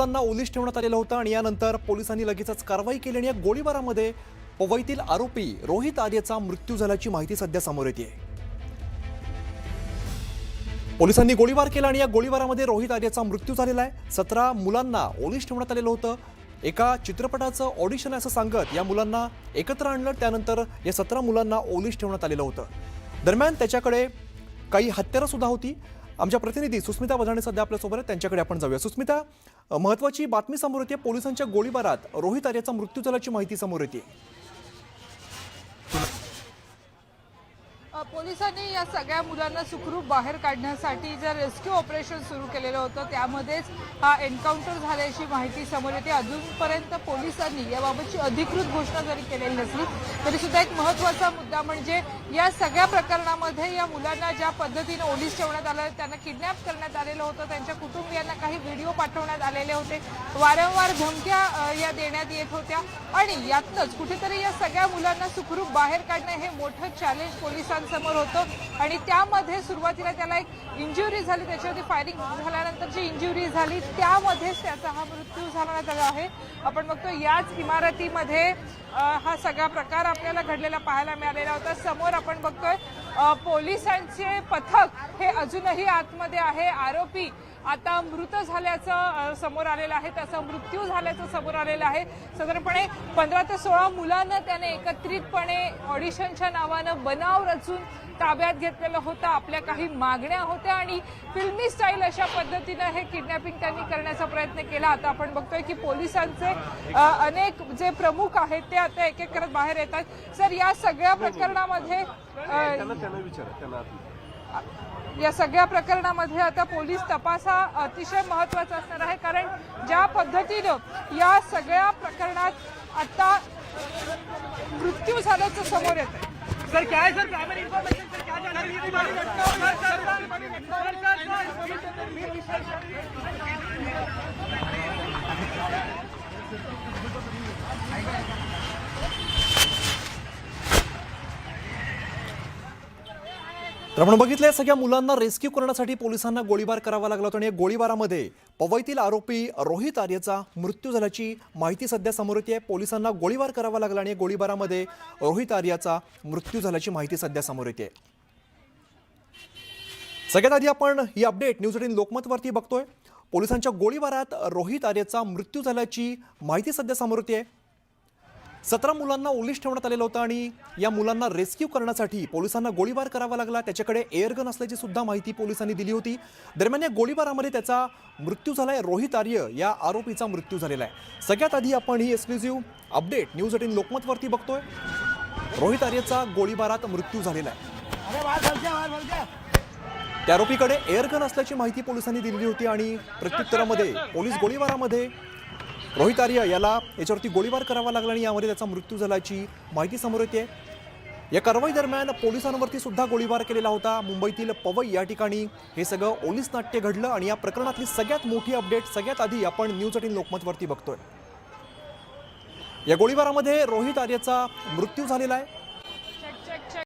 मुलांना ओलीस ठेवण्यात आलेलं होतं आणि यानंतर पोलिसांनी लगेचच कारवाई केली आणि या गोळीबारामध्ये पवईतील आरोपी रोहित आर्यचा मृत्यू झाल्याची माहिती सध्या समोर येते. पोलिसांनी गोळीबार केला आणि या गोळीबारामध्ये रोहित आर्यचा मृत्यू झालेला आहे. सतरा मुलांना ओलीस ठेवण्यात आलेलं होतं. एका चित्रपटाचं ऑडिशन असं सांगत या मुलांना एकत्र आणलं. त्यानंतर या सतरा मुलांना ओलीस ठेवण्यात आलेलं होतं. दरम्यान त्याच्याकडे काही हत्यारं सुद्धा होती. आमच्या प्रतिनिधी सुस्मिता बजाणे सध्या आपल्यासोबत त्यांच्याकडे आपण जाऊया. सुस्मिता महत्वाची बातमी समोर येते पोलिसांच्या गोळीबारात रोहित आर्याचा मृत्यू झाल्याची माहिती समोर येते. पोलिसांनी या सगळ्या मुलांना सुखरूप बाहेर काढण्यासाठी जे रेस्क्यू ऑपरेशन सुरू केलेलं होतं त्यामध्येच हा एन्काउंटर झाल्याची माहिती समोर येते. अजूनपर्यंत पोलिसांनी याबाबतची अधिकृत घोषणा जरी केलेली नसली तरी सुद्धा एक महत्त्वाचा मुद्दा म्हणजे या सगळ्या प्रकरणामध्ये या मुलांना ज्या पद्धतीनं ओलीस ठेवण्यात आलं त्यांना किडनॅप करण्यात आलेलं होतं त्यांच्या कुटुंबियांना काही व्हिडिओ पाठवण्यात आलेले होते वारंवार धमक्या या देण्यात येत होत्या. आणि यातनंच कुठेतरी या सगळ्या मुलांना सुखरूप बाहेर काढणं हे मोठं चॅलेंज समोर होतं. आणि त्यामध्ये सुरुवातीला त्याला एक इंजुरी झाली त्याच्यावरती फायरिंग झाल्यानंतर जी इंजुरी झाली त्यामध्येच त्याचा हा मृत्यू झाला आहे. आपण बघतो याच इमारतीमध्ये हा सगळा प्रकार आपल्याला घडलेला पाहायला मिळालेला होता. समोर आपण बघतोय पोलिसांचे पथक हे अजूनही आतमध्ये आहे. आरोपी आता मृत झाल्याचं समोर आलेलं आहे. त्याचा मृत्यू झाल्याचं समोर आलेलं आहे. साधारणपणे पंधरा ते सोळा मुलांना त्याने एकत्रितपणे ऑडिशनच्या नावानं बनाव रचून ताब्यात घेतलेलं होतं. आपल्या काही मागण्या होत्या आणि फिल्मी स्टाईल अशा पद्धतीनं हे किडनॅपिंग त्यांनी करण्याचा प्रयत्न केला. आता आपण बघतोय की पोलिसांचे अनेक जे प्रमुख आहेत ते आता एक एक करत बाहेर येतात. सर या सगळ्या प्रकरणामध्ये या सगळ्या प्रकरणामध्ये आता पोलीस तपास हा अतिशय महत्त्वाचा असणार आहे. कारण ज्या पद्धतीनं या सगळ्या प्रकरणात आता मृत्यू झाल्याचं समोर येत आहे सर काय सर? प्रायमरी इन्फॉर्मेशन सर काय जाणार है तुम्हारी sir sir sir sir sir तर आपण बघितलं आहे सगळ्या मुलांना रेस्क्यू करण्यासाठी पोलिसांना गोळीबार करावा लागला होता आणि या गोळीबारामध्ये पवईतील आरोपी रोहित आर्यचा मृत्यू झाल्याची माहिती सध्या समोर येते. आहे पोलिसांना गोळीबार करावा लागला आणि या गोळीबारामध्ये रोहित आर्याचा मृत्यू झाल्याची माहिती सध्या समोर येते. सगळ्यात आधी आपण ही अपडेट न्यूज एटीन लोकमतवरती बघतोय. पोलिसांच्या गोळीबारात रोहित आर्यचा मृत्यू झाल्याची माहिती सध्या समोर येते. सतरा मुलांना ओलीस ठेवण्यात आलेलं होतं आणि या मुलांना रेस्क्यू करण्यासाठी पोलिसांना गोळीबार करावा लागला. त्याच्याकडे एअरगन असल्याची सुद्धा माहिती पोलिसांनी दिली होती. दरम्यान या गोळीबारामध्ये त्याचा मृत्यू झालाय. रोहित आर्य या आरोपीचा मृत्यू झालेला आहे. सगळ्यात आधी आपण ही एक्सक्लुझिव्ह अपडेट न्यूज एटीन लोकमतवरती बघतोय. रोहित आर्यचा गोळीबारात मृत्यू झालेला आहे. त्या आरोपीकडे एअरगन असल्याची माहिती पोलिसांनी दिलेली होती आणि प्रत्युत्तरामध्ये पोलीस गोळीबारामध्ये रोहित आर्य याला याच्यावरती गोळीबार करावा लागला आणि यामध्ये त्याचा मृत्यू झाल्याची माहिती समोर येते. या कारवाई दरम्यान पोलिसांवरती सुद्धा गोळीबार केलेला होता. मुंबईतील पवई या ठिकाणी हे सगळं ओलीस नाट्य घडलं आणि या प्रकरणातली सगळ्यात मोठी अपडेट सगळ्यात आधी आपण न्यूज एटीन लोकमतवरती बघतोय. या गोळीबारामध्ये रोहित आर्यचा मृत्यू झालेला आहे.